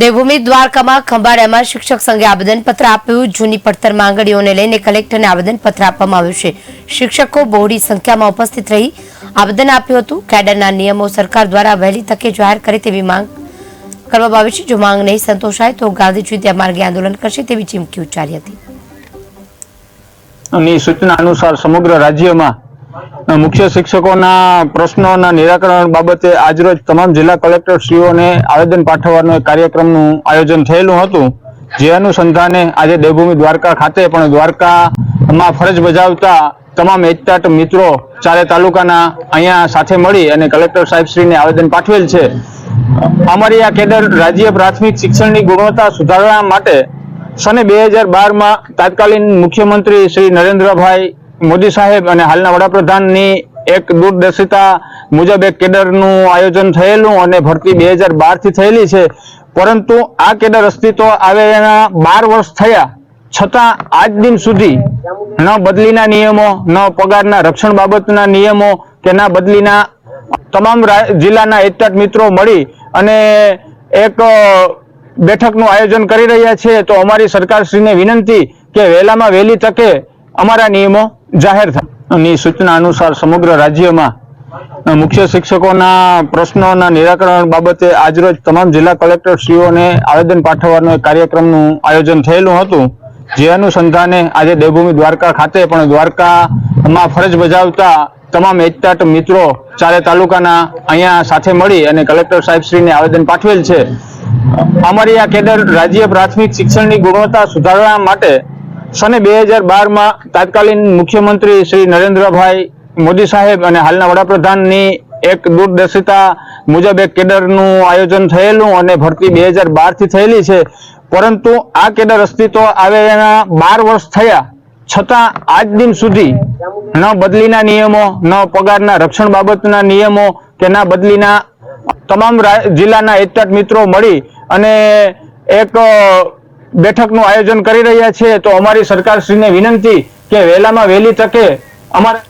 દેવભૂમિ દ્વારકામાં ખંભાળિયામાં શિક્ષક સંઘે આવેદનપત્ર આપ્યું. જૂની પડતર માંગણીઓને લઈને કલેક્ટરને આવેદનપત્ર આપવામાં આવ્યું છે. શિક્ષકો બહોળી સંખ્યામાં ઉપસ્થિત રહી આવેદન આપ્યું હતું. કેડરના નિયમો સરકાર દ્વારા વહેલી તકે જાહેર કરે તેવી માંગ કરવામાં આવી છે. જો માંગ નહીં સંતોષાય તો ગાંધીજી ત્યાં માર્ગે આંદોલન કરશે તેવી ચીમકી ઉચ્ચારી હતી. સૂચના અનુસાર સમગ્ર રાજ્યમાં મુખ્ય શિક્ષકોના પ્રશ્નોના નિરાકરણ બાબતે આજરોજ તમામ જિલ્લા કલેક્ટરશ્રીઓને આવેદન પાઠવવાનો કાર્યક્રમનું આયોજન થયેલું હતું. જે અનુસંધાને આજે દેવભૂમિ દ્વારકા ખાતે, પણ દ્વારકામાં ફરજ બજાવતા તમામ એકતાટ મિત્રો ચારે તાલુકાના અહીંયા સાથે મળી અને કલેક્ટર સાહેબશ્રીને આવેદન પાઠવેલ છે. અમારી આ કેડર રાજ્ય પ્રાથમિક શિક્ષણની ગુણવત્તા સુધારવા માટે સને બે હજાર બારમાં તાત્કાલીન મુખ્યમંત્રી શ્રી નરેન્દ્રભાઈ મોદી સાહેબ અને હાલના વડાપ્રધાનની એક દૂરદર્શિતા મુજબ એક કેડરનું આયોજન થયેલું અને ભરતી બે હજાર બારથી થયેલી છે. પરંતુ આ કેડર અસ્તિત્વ આવે એના બાર વર્ષ થયા. છતાં આજ દિન સુધી ન બદલીના નિયમો, ન પગારના રક્ષણ બાબતના નિયમો કે ના બદલીના તમામ જિલ્લાના એચટાટ મિત્રો મળી અને એક બેઠકનું આયોજન કરી રહ્યા છે. તો અમારી સરકારશ્રીને વિનંતી કે વહેલામાં વહેલી તકે અમારા નિયમો જાહેરની સૂચના અનુસાર સમગ્ર રાજ્યમાં મુખ્ય શિક્ષકોના પ્રશ્નોના નિરાકરણ બાબતે આજરોજ તમામ જિલ્લા કલેક્ટરશ્રીઓને આવેદન પાઠવવાનો એક કાર્યક્રમનું આયોજન થયેલું હતું. જે અનુસંધાને આજે દેવભૂમિ દ્વારકા ખાતે પણ દ્વારકામાં ફરજ બજાવતા તમામ એકતાટ મિત્રો ચારે તાલુકાના અહીંયા સાથે મળી અને કલેક્ટર સાહેબશ્રીને આવેદન પાઠવેલ છે. અમારી આ કેડર રાજ્ય પ્રાથમિક શિક્ષણની ગુણવત્તા સુધારવા માટે સને બે હજાર બારમાં તાત્કાલીન મુખ્યમંત્રી શ્રી નરેન્દ્રભાઈ મોદી સાહેબ અને હાલના વડાપ્રધાનની એક દૂરદર્શિતા મુજબ એક કેડરનું આયોજન થયેલું અને ભરતી બે હજાર બારથી થયેલી છે. પરંતુ આ કેડર અસ્તિત્વ આવે એના બાર વર્ષ થયા. છતાં આજ દિન સુધી ન બદલીના નિયમો, ન પગારના રક્ષણ બાબતના નિયમો કે ના બદલીના તમામ જિલ્લાના એચટાટ મિત્રો મળી અને એક બેઠકનું આયોજન કરી રહ્યા છે તો અમારી સરકારશ્રીને વિનંતી કે વહેલામાં વહેલી તકે અમારા